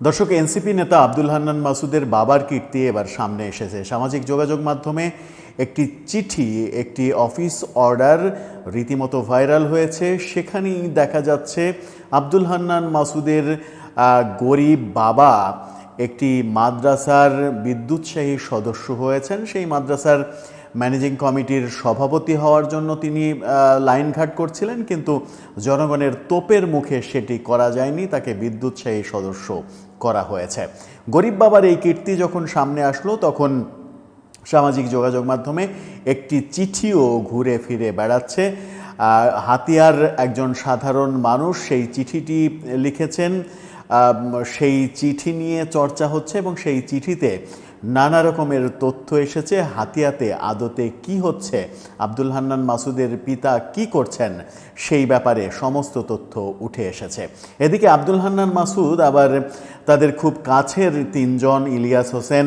দর্শক, এনসিপি নেতা আব্দুল হান্নান মাসুদের বাবার কীর্তি এবার সামনে এসেছে। সামাজিক যোগাযোগ মাধ্যমে একটি চিঠি, একটি অফিস অর্ডার রীতিমতো ভাইরাল হয়েছে। সেখানেই দেখা যাচ্ছে আব্দুল হান্নান মাসুদের গরিব বাবা একটি মাদ্রাসার বিদ্যুৎসাহী সদস্য হয়েছেন। সেই মাদ্রাসার ম্যানেজিং কমিটির সভাপতি হওয়ার জন্য তিনি লাইনঘাট করছিলেন, কিন্তু জনগণের তোপের মুখে সেটি করা যায়নি। তাকে বিদ্যুৎসাহী সদস্য করা হয়েছে। গরিব বাবার এই কীর্তি যখন সামনে আসলো, তখন সামাজিক যোগাযোগ মাধ্যমে একটি চিঠিও ঘুরে ফিরে বেড়াচ্ছে। হাতিয়ার একজন সাধারণ মানুষ সেই চিঠিটি লিখেছেন। সেই চিঠি নিয়ে চর্চা হচ্ছে এবং সেই চিঠিতে নানা রকমের তথ্য এসেছে, হাতিয়াতে আদতে কি হচ্ছে, আব্দুল হান্নান মাসুদের পিতা কি করছেন, সেই ব্যাপারে সমস্ত তথ্য উঠে এসেছে। এদিকে আব্দুল হান্নান মাসুদ আবার তাদের খুব কাছের তিনজন ইলিয়াস হোসেন,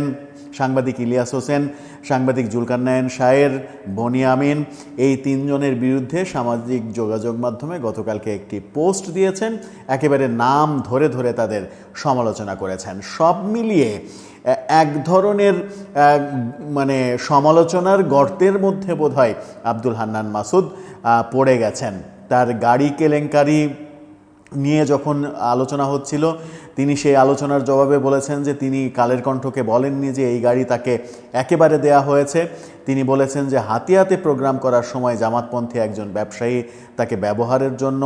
সাংবাদিক ইলিয়াস হোসেন, সাংবাদিক জুলকান্নায়ন শায়ের বনিয়ামিন এই তিনজনের বিরুদ্ধে সামাজিক যোগাযোগ মাধ্যমে গতকালকে একটি পোস্ট দিয়েছেন। একেবারে নাম ধরে ধরে তাদের সমালোচনা করেছেন। সব মিলিয়ে এক ধরনের মানে সমালোচনার গর্তের মধ্যে বোধহয় আব্দুল হান্নান মাসুদ পড়ে গেছেন। তার গাড়ি কেলেঙ্কারি নিয়ে যখন আলোচনা হচ্ছিল, তিনি সেই আলোচনার জবাবে বলেছেন যে তিনি কালের কণ্ঠকে বলেননি যে এই গাড়ি তাকে একেবারে দেয়া হয়েছে। তিনি বলেছেন যে হাতিয়াতে প্রোগ্রাম করার সময় জামাতপন্থী একজন ব্যবসায়ী তাকে ব্যবহারের জন্য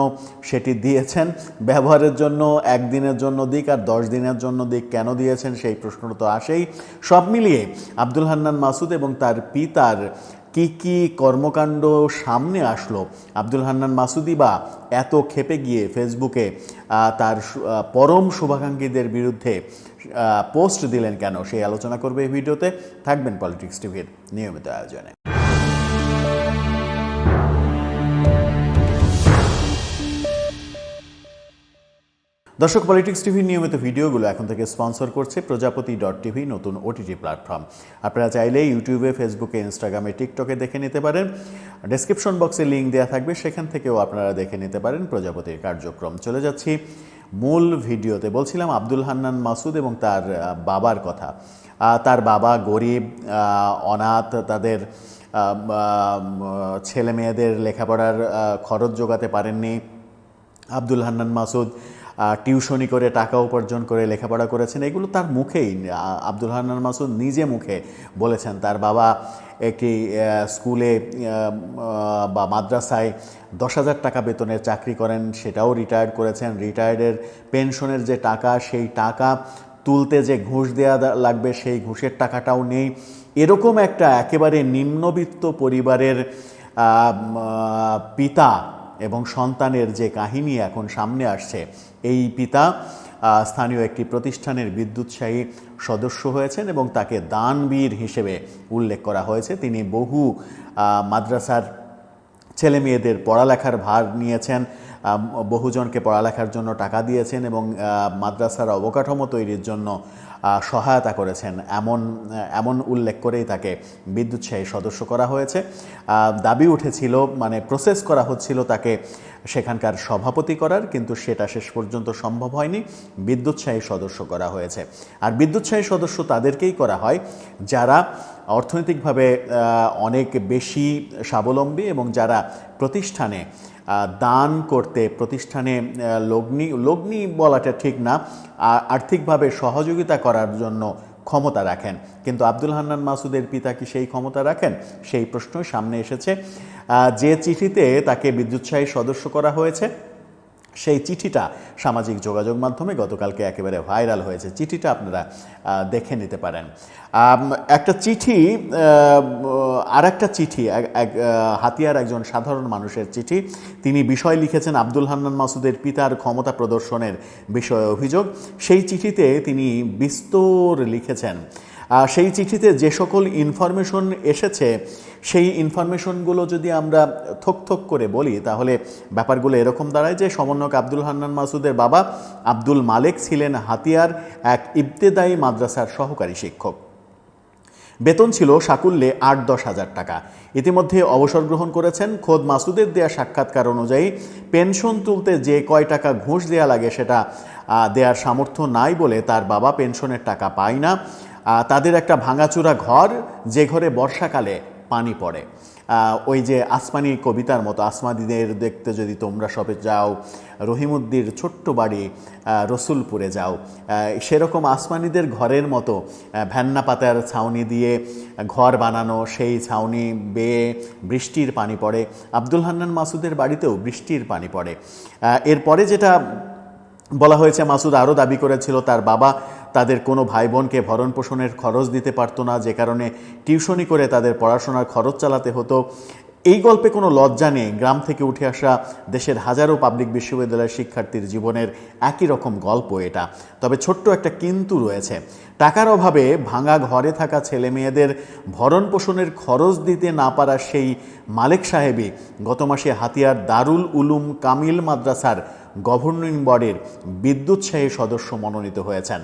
সেটি দিয়েছেন। ব্যবহারের জন্য একদিনের জন্য দিক আর দশ দিনের জন্য দিক কেন দিয়েছেন সেই প্রশ্ন তো আসেই। সব মিলিয়ে আব্দুল হান্নান মাসুদ এবং তার পিতার কি কি কর্মকাণ্ড সামনে আসলো? আব্দুল হান্নান মাসুদি বা এত খেপে গিয়ে ফেসবুকে তার পরম শুভাকাঙ্ক্ষীদের বিরুদ্ধে পোস্ট দিলেন কেন? সেই আলোচনা করবে এই ভিডিওতে। থাকবেন পলিটিক্স টিভির নিয়মিত আয়োজনে। দর্শক পলিটিক্স টিভির নিয়মিত ভিডিওগুলো এখন থেকে স্পন্সর করছে প্রজাপতি ডট টিভি নতুন ওটিটি প্ল্যাটফর্ম আপনারা চাইলে ইউটিউবে ফেসবুকে ইনস্টাগ্রামে টিকটকে দেখে নিতে পারেন। ডেসক্রিপশন বক্সে লিঙ্ক দেওয়া থাকবে, সেখান থেকেও আপনারা দেখে নিতে পারেন প্রজাপতির কার্যক্রম। চলে যাচ্ছি মূল ভিডিওতে। বলছিলাম আব্দুল হান্নান মাসুদ এবং তার বাবার কথা। তার বাবা গরিব অনাথ, তাদের ছেলে মেয়েদের লেখাপড়ার খরচ যোগাতে পারেননি আব্দুল হান্নান মাসুদ। টিউশনি করে টাকা উপার্জন করে লেখাপড়া করেছেন, এগুলো তার মুখেই। আব্দুল হান্নান মাসুদ নিজে মুখে বলেছেন, তার বাবা একটি স্কুলে বা মাদ্রাসায় দশ হাজার টাকা বেতনের চাকরি করেন, সেটাও রিটায়ার্ড করেছেন। রিটায়ার্ডের পেনশনের যে টাকা, সেই টাকা তুলতে যে ঘুষ দেওয়া লাগবে, সেই ঘুষের টাকাটাও নেই। এরকম একটা একেবারে নিম্নবিত্ত পরিবারের পিতা এবং সন্তানের যে কাহিনী এখন সামনে আসছে এই পিতা স্থানীয় একটি প্রতিষ্ঠানের বিদ্যুৎসাহী সদস্য হয়েছেন এবং তাকে দানবীর হিসেবে উল্লেখ করা হয়েছে। তিনি বহু মাদ্রাসার ছেলে মেয়েদের পড়ালেখার ভার নিয়েছেন। বহুজনকে পড়ালেখার জন্য টাকা দিয়েছেন এবং মাদ্রাসার অবকাঠামো তৈরির জন্য সহায়তা করেছেন। এমন এমন উল্লেখ করেই তাকে বিদ্যুৎসাহী সদস্য করা হয়েছে। দাবি উঠেছিল মানে প্রসেস করা হচ্ছিল তাকে সেখানকার সভাপতি করার, কিন্তু সেটা শেষ পর্যন্ত সম্ভব হয়নি। বিদ্যুৎসাহী সদস্য করা হয়েছে। আর বিদ্যুৎসাহী সদস্য তাদেরকেই করা হয় যারা অর্থনৈতিকভাবে অনেক বেশি স্বাবলম্বী এবং যারা প্রতিষ্ঠানে দান করতে প্রতিষ্ঠানে লগ্নি লগ্নি বলাটা ঠিক না আর্থিকভাবে সহযোগিতা করার জন্য ক্ষমতা রাখেন। কিন্তু আব্দুল হান্নান মাসুদের পিতা কি সেই ক্ষমতা রাখেন? সেই প্রশ্ন সামনে এসেছে। যে চিঠিতে তাকে বিদ্যুৎসাহী সদস্য করা হয়েছে সেই চিঠিটা সামাজিক যোগাযোগ মাধ্যমে গতকালকে একেবারে ভাইরাল হয়েছে। চিঠিটা আপনারা দেখে নিতে পারেন। একটা চিঠি আর একটা চিঠি, এক- হাতিয়ার একজন সাধারণ মানুষের চিঠি। তিনি বিষয় লিখেছেন আব্দুল হান্নান মাসুদের পিতার ক্ষমতা প্রদর্শনের বিষয়ে অভিযোগ। সেই চিঠিতে তিনি বিস্তর লিখেছেন সেই চিঠিতে যে সকল ইনফরমেশন এসেছে সেই ইনফরমেশনগুলো যদি আমরা থক থক করে বলি তাহলে ব্যাপারগুলো এরকম দাঁড়ায় যে সমন্বয়ক আব্দুল হান্নান মাসুদের বাবা আব্দুল মালেক ছিলেন হাতিয়ার এক ইবতেদায়ী মাদ্রাসার সহকারী শিক্ষক। বেতন ছিল সাকুল্যে আট দশ হাজার টাকা। ইতিমধ্যে অবসর গ্রহণ করেছেন খোদ মাসুদের দেয়া সাক্ষাৎকার অনুযায়ী পেনশন তুলতে যে কয় টাকা ঘুষ দেয়া লাগে সেটা আহ, দেওয়ার সামর্থ্য নাই বলে তার বাবা পেনশনের টাকা পায় না। তাদের একটা ভাঙাচুরা ঘর যে ঘরে বর্ষাকালে পানি পড়ে। ওই যে আসমানি কবিতার মতো আসমাদিদের দেখতে যদি তোমরা সবে যাও, রহিমুদ্দির ছোট্ট বাড়ি রসুলপুরে যাও সেরকম আসমানিদের ঘরের মতো ভ্যান্না পাতার ছাউনি দিয়ে ঘর বানানো, সেই ছাউনি বেয়ে বৃষ্টির পানি পড়ে। আব্দুল হান্নান মাসুদের বাড়িতেও বৃষ্টির পানি পড়ে। এরপরে যেটা বলা হয়েছে, মাসুদ আরও দাবি করেছিল, তার বাবা তাদের কোনো ভাই বোনকে ভরণ পোষণের খরচ দিতে পারতো না, যে কারণে টিউশনি করে তাদের পড়াশোনার খরচ চালাতে হতো। এই গল্পে কোনো লজ্জা নেই। গ্রাম থেকে উঠে আসা দেশের হাজারো পাবলিক বিশ্ববিদ্যালয়ের শিক্ষার্থীর জীবনের একই রকম গল্প এটা। তবে ছোট্ট একটা কিন্তু রয়েছে। টাকার অভাবে ভাঙা ঘরে থাকা ছেলে মেয়েদের ভরণ পোষণের খরচ দিতে না পারা সেই মালেক সাহেবই গত মাসে হাতিয়ার দারুল উলুম কামিল মাদ্রাসার গভর্নিং বডির বিদ্যুৎসাহী সদস্য মনোনীত হয়েছেন।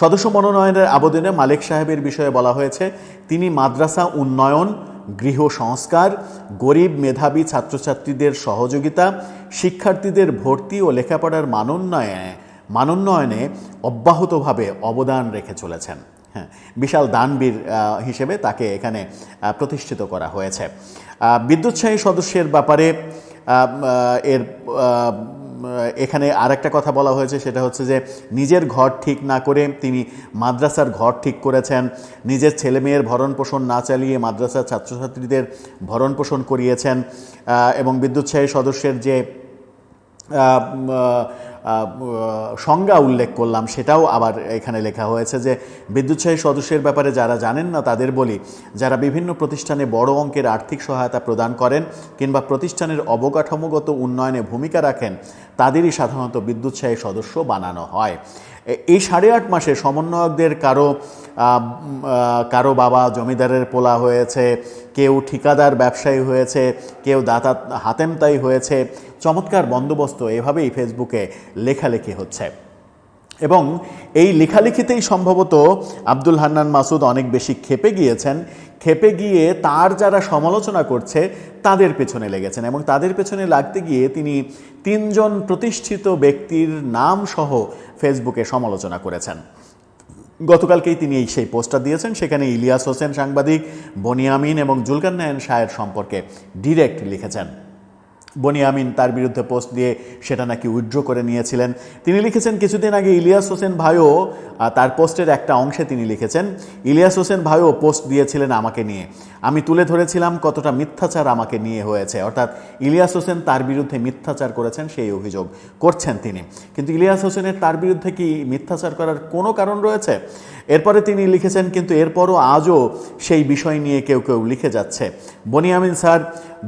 সদস্য মনোনয়নের আবেদনে মালিক সাহেবের বিষয়ে বলা হয়েছে, তিনি মাদ্রাসা উন্নয়ন, গৃহ সংস্কার, গরিব মেধাবী ছাত্রছাত্রীদের সহযোগিতা, শিক্ষার্থীদের ভর্তি ও লেখাপড়ার মানোন্নয়নে মানোন্নয়নে অব্যাহতভাবে অবদান রেখে চলেছেন। হ্যাঁ বিশাল দানবীর হিসেবে তাকে এখানে প্রতিষ্ঠিত করা হয়েছে। বিদ্যুৎসাহী সদস্যের ব্যাপারে এর আহ, আর একটা কথা বলা হয়েছে সেটা হচ্ছে যে নিজের ঘর ঠিক না করে তিনি মাদ্রাসার ঘর ঠিক করেছেন। নিজের ছেলে মেয়ের ভরণ পোষণ না চালিয়ে মাদ্রাসার ছাত্রছাত্রীদের ভরণ পোষণ করিয়েছেন এবং বিদ্যুৎসাহী সদস্যের যে সংজ্ঞা উল্লেখ করলাম, সেটাও আবার এখানে লেখা হয়েছে যে বিদ্যুৎসাহী সদস্যের ব্যাপারে যারা জানেন না, তাদের বলি, যারা বিভিন্ন প্রতিষ্ঠানে বড় অঙ্কের আর্থিক সহায়তা প্রদান করেন কিংবা প্রতিষ্ঠানের অবকাঠামোগত উন্নয়নে ভূমিকা রাখেন, তাদেরই সাধারণত বিদ্যুৎসাহী সদস্য বানানো হয়। এই সাড়ে আট মাসে সমন্বয়কদের কারও কারও বাবা জমিদারের পোলা হয়েছে, কেউ ঠিকাদার ব্যবসায়ী হয়েছে, কেউ দাতা হাতেমতাই হয়েছে, চমৎকার বন্দোবস্ত এভাবেই ফেসবুকে লেখালেখি হচ্ছে। এবং এই লেখালেখিতেই সম্ভবত আব্দুল হান্নান মাসুদ অনেক বেশি খেপে গিয়েছেন খেপে গিয়ে তার যারা সমালোচনা করছে, তাদের পেছনে লেগেছেন এবং তাদের পেছনে লাগতে গিয়ে তিনি তিনজন প্রতিষ্ঠিত ব্যক্তির নাম সহ ফেসবুকে সমালোচনা করেছেন। গতকালকেই তিনি এই সেই পোস্টটা দিয়েছেন, সেখানে ইলিয়াস হোসেন সাংবাদিক, বনিয়ামিন এবং জুলকান্নায়ন শায়ের সম্পর্কে ডিরেক্ট লিখেছেন। বনিয়ামিন তার বিরুদ্ধে পোস্ট দিয়ে সেটা নাকি উইথড্র করে নিয়েছিলেন। তিনি লিখেছেন, কিছুদিন আগে ইলিয়াস হোসেন ভাইও তার পোস্টের একটা অংশে তিনি লিখেছেন, ইলিয়াস হোসেন ভাইও পোস্ট দিয়েছিলেন আমাকে নিয়ে। আমি তুলে ধরেছিলাম কতটা মিথ্যাচার আমাকে নিয়ে হয়েছে। অর্থাৎ ইলিয়াস হোসেন তার বিরুদ্ধে মিথ্যাচার করেছেন সেই অভিযোগ করছেন তিনি। কিন্তু ইলিয়াস হোসেনের তার বিরুদ্ধে কি মিথ্যাচার করার কোনো কারণ রয়েছে? এরপরে তিনি লিখেছেন, কিন্তু এরপরও আজও সেই বিষয় নিয়ে কেউ কেউ লিখে যাচ্ছে। বনিয়ামিন স্যার,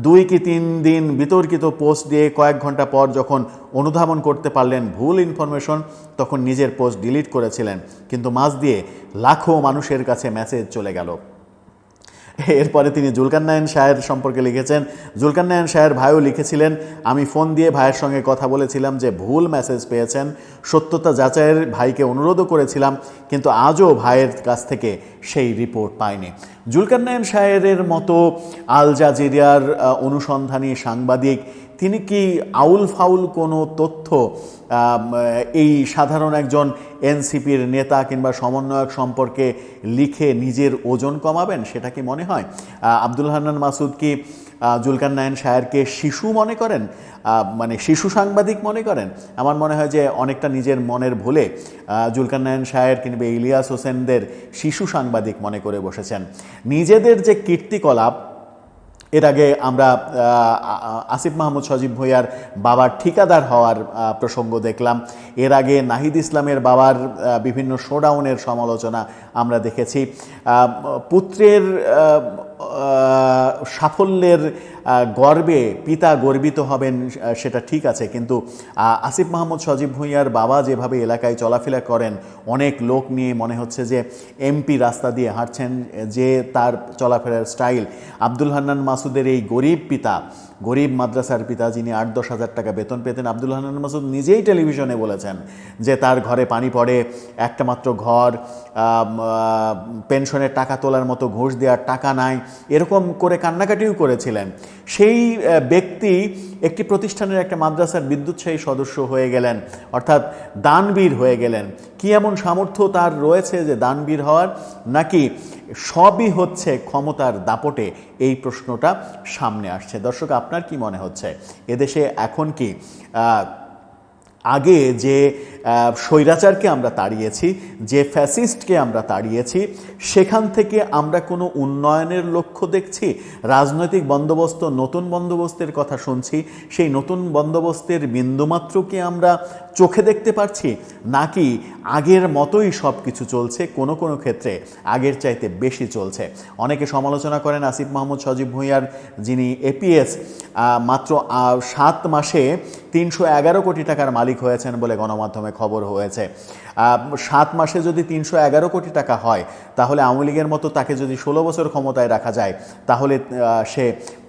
দুই কি তিন দিন বিতর্কিত পোস্ট দিয়ে কয়েক ঘণ্টা পর যখন অনুধাবন করতে পারলেন ভুল ইনফরমেশন তখন নিজের পোস্ট ডিলিট করেছিলেন। কিন্তু মাস দিয়ে লাখো মানুষের কাছে মেসেজ চলে গেল। এরপরে তিনি জুলকান্নায়ন শাহের সম্পর্কে লিখেছেন জুলকান্নায়ন শাহের ভাইও লিখেছিলেন, আমি ফোন দিয়ে ভাইয়ের সঙ্গে কথা বলেছিলাম যে ভুল মেসেজ পেয়েছেন, সত্যতা যাচাইয়ের ভাইকে অনুরোধও করেছিলাম, কিন্তু আজও ভাইয়ের কাছ থেকে সেই রিপোর্ট পাইনি। জুলকান্নায়ন শাহের মতো আল জাজিরিয়ার অনুসন্ধানী সাংবাদিক, তিনি কি আউল ফাউল কোনো তথ্য এই সাধারণ একজন এনসিপির নেতা কিংবা সমন্বয়ক সম্পর্কে লিখে নিজের ওজন কমাবেন, সেটা কি মনে হয়? আব্দুল হান্নান মাসুদ কি জুলকার নায়ন শায়েরকে শিশু মনে করেন মানে শিশু সাংবাদিক মনে করেন? আমার মনে হয় যে অনেকটা নিজের মনের ভুলে জুলকার নায়ন শায়ের কিংবা ইলিয়াস হোসেনদের শিশু সাংবাদিক মনে করে বসেছেন। নিজেদের যে কীর্তিকলাপ, এর আগে আমরা আসিফ মাহমুদ সজীব ভুঁইয়ার বাবার ঠিকাদার হওয়ার প্রসঙ্গ দেখলাম। এর আগে নাহিদ ইসলামের বাবার বিভিন্ন শোডাউনের সমালোচনা আমরা দেখেছি। পুত্রের সাফল্যের গর্বে পিতা গর্বিত হবেন সেটা ঠিক আছে। কিন্তু আসিফ মাহমুদ সজীব ভুঁইয়ার বাবা যেভাবে এলাকায় চলাফেরা করেন, অনেক লোক নিয়ে মনে হচ্ছে যে এমপি রাস্তা দিয়ে হাঁটছেন, যে তার চলাফেরার স্টাইল। আব্দুল হান্নান মাসুদের এই গরিব পিতা গরিব মাদ্রাসার পিতা যিনি আট দশ হাজার টাকা বেতন পেতেন, আব্দুল হান্নান মাসুদ নিজেই টেলিভিশনে বলেছেন যে তার ঘরে পানি পড়ে, একটা মাত্র ঘর পেনশনের টাকা তোলার মতো ঘুষ দেওয়ার টাকা নাই, এরকম করে কান্নাকাটিও করেছিলেন। সেই ব্যক্তি একটি প্রতিষ্ঠানের একটা মাদ্রাসার বিদ্যুৎসাহী সদস্য হয়ে গেলেন, অর্থাৎ দানবীর হয়ে গেলেন। কি এমন সামর্থ্য তার রয়েছে যে দানবীর হওয়ার? নাকি সবই হচ্ছে ক্ষমতার দাপটে এই প্রশ্নটা সামনে আসছে। দর্শক, আপনার কি মনে হচ্ছে? এদেশে এখন কি আগে যে স্বৈরাচারকে আমরা তাড়িয়েছি, যে ফ্যাসিস্টকে আমরা তাড়িয়েছি, সেখান থেকে আমরা কোনো উন্নয়নের লক্ষ্য দেখছি? রাজনৈতিক বন্দোবস্ত, নতুন বন্দোবস্তের কথা শুনছি, সেই নতুন বন্দোবস্তের বিন্দুমাত্র কি আমরা চোখে দেখতে পারছি, নাকি আগের মতোই সব কিছু চলছে কোনো কোনো ক্ষেত্রে, আগের চাইতে বেশি চলছে? অনেকে সমালোচনা করেন আসিফ মাহমুদ, সজীব ভুঁইয়ার যিনি এপিএস মাত্র সাত মাসে তিনশো এগারো কোটি টাকার মালিক হয়েছেন বলে গণমাধ্যমে খবর হয়েছে। সাত মাসে যদি তিনশো এগারো কোটি টাকা হয়, তাহলে আওয়ামী লীগের মতো তাকে যদি ষোলো বছর ক্ষমতায় রাখা যায়, তাহলে সে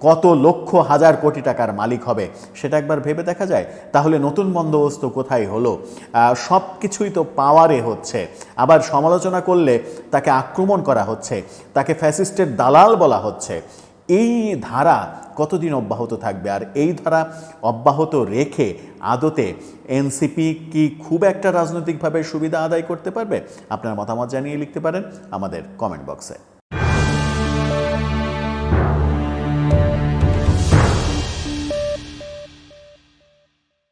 কত লক্ষ হাজার কোটি টাকার মালিক হবে সেটা একবার ভেবে দেখা যায়। তাহলে নতুন বন্দোবস্ত কোথায় হলো? সব কিছুই তো পাওয়ারে হচ্ছে। আবার সমালোচনা করলে তাকে আক্রমণ করা হচ্ছে, তাকে ফ্যাসিস্টের দালাল বলা হচ্ছে। এই ধারা কতদিন অব্যাহত থাকবে? আর এই ধারা অব্যাহত রেখে আদতে এনসিপি কি খুব একটা রাজনৈতিকভাবে সুবিধা আদায় করতে পারবে? আপনার মতামত জানিয়ে লিখতে পারেন আমাদের কমেন্ট বক্সে।